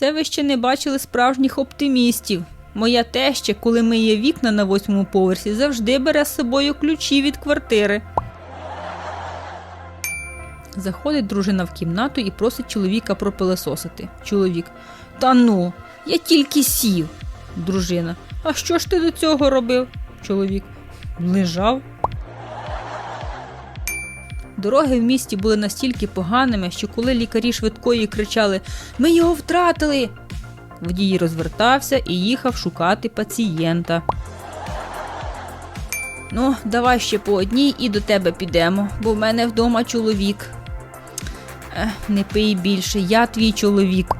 Це ви ще не бачили справжніх оптимістів. Моя теща, коли миє вікна на восьмому поверсі, завжди бере з собою ключі від квартири. Заходить дружина в кімнату і просить чоловіка пропилесосити. Чоловік. Та ну, я тільки сів. Дружина. А що ж ти до цього робив? Чоловік. Лежав. Дороги в місті були настільки поганими, що коли лікарі швидкої кричали Ми його втратили. Водій розвертався і їхав шукати пацієнта. Ну, давай ще по одній і до тебе підемо, бо в мене вдома чоловік. Ех, не пий більше, я твій чоловік.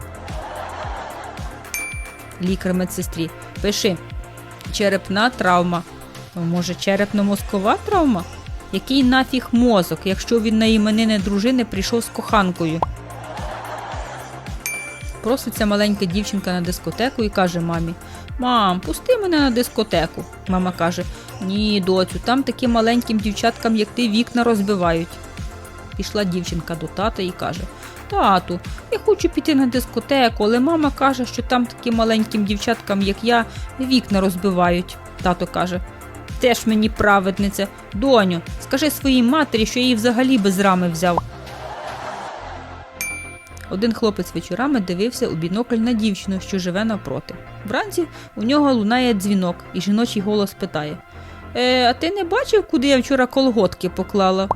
Лікар медсестрі. Пиши. Черепна травма. Може, черепно-мозкова травма? Який нафіг мозок, якщо він на іменини дружини прийшов з коханкою? Проситься маленька дівчинка на дискотеку і каже мамі: Мам, пусти мене на дискотеку. Мама каже: Ні, доцю, там таким маленьким дівчаткам, як ти, вікна розбивають. Пішла дівчинка до тата і каже: Тату, я хочу піти на дискотеку, але мама каже, що там таким маленьким дівчаткам, як я, вікна розбивають. Тато каже: Теж мені праведниця. Доню, скажи своїй матері, що я її взагалі без рами взяв. Один хлопець вечорами дивився у бінокль на дівчину, що живе навпроти. Вранці у нього лунає дзвінок, і жіночий голос питає: Е, а ти не бачив, куди я вчора колготки поклала?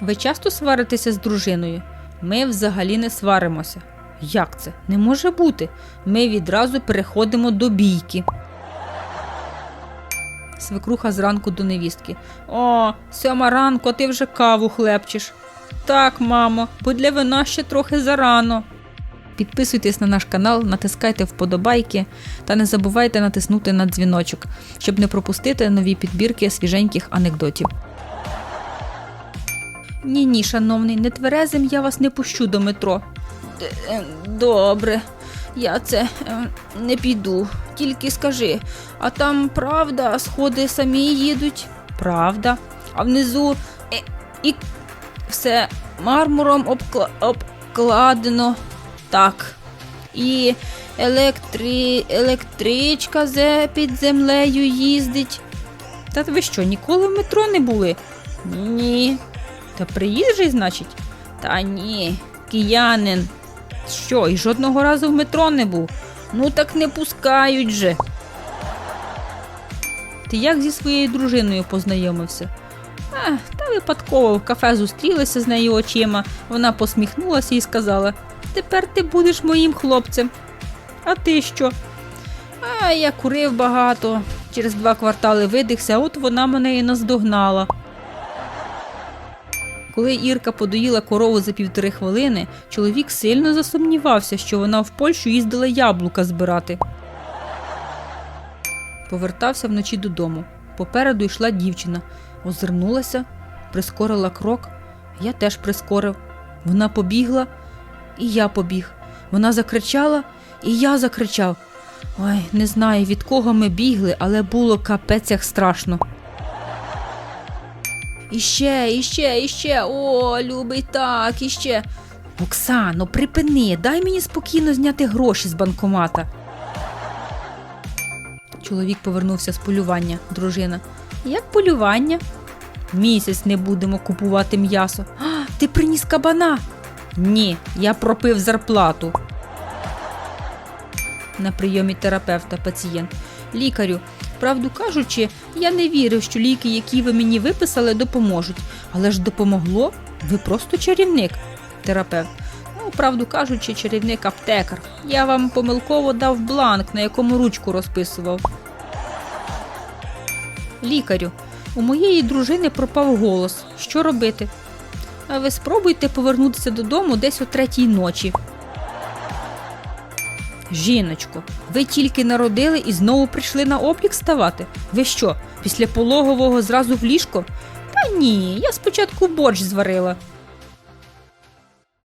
Ви часто сваритеся з дружиною? Ми взагалі не сваримося. Як це? Не може бути. Ми відразу переходимо до бійки. Свекруха зранку до невістки. О, сьома ранку, а ти вже каву хлебчиш. Так, мамо, бо для вина ще трохи зарано. Підписуйтесь на наш канал, натискайте вподобайки та не забувайте натиснути на дзвіночок, щоб не пропустити нові підбірки свіженьких анекдотів. Ні, ні, шановний, нетверезим я вас не пущу до метро. Добре, я це е, не піду. Тільки скажи, а там правда, сходи самі їдуть? Правда. А внизу е, і все мармуром обкла- обкладено. Так. І електри... електричка під землею їздить. Та ви що, ніколи в метро не були? Ні. Та приїжджий, значить? Та ні, киянин. Що, і жодного разу в метро не був? Ну так не пускають же. Ти як зі своєю дружиною познайомився? А, та випадково в кафе зустрілися з нею очима. Вона посміхнулася і сказала: Тепер ти будеш моїм хлопцем. А ти що? А я курив багато. Через два квартали видихся, от вона мене і наздогнала. Коли Ірка подоїла корову за півтори хвилини, чоловік сильно засумнівався, що вона в Польщу їздила яблука збирати. Повертався вночі додому. Попереду йшла дівчина, озирнулася, прискорила крок. Я теж прискорив. Вона побігла, і я побіг. Вона закричала, і я закричав. Ой, не знаю, від кого ми бігли, але було капець як страшно. Іще, іще, іще. О, любий так, іще. Оксано, припини, дай мені спокійно зняти гроші з банкомата. Чоловік повернувся з полювання, дружина. Як полювання? Місяць не будемо купувати м'ясо. А, ти приніс кабана? Ні, я пропив зарплату. На прийомі терапевта пацієнт. Лікарю, правду кажучи, я не вірив, що ліки, які ви мені виписали, допоможуть. Але ж допомогло? Ви просто чарівник. Терапевт. Ну, правду кажучи, чарівник аптекар. Я вам помилково дав бланк, на якому ручку розписував. Лікарю, у моєї дружини пропав голос. Що робити? А ви спробуйте повернутися додому десь о третій ночі. Жіночко, ви тільки народили і знову прийшли на облік ставати? Ви що, після пологового зразу в ліжко? Та ні, я спочатку борщ зварила.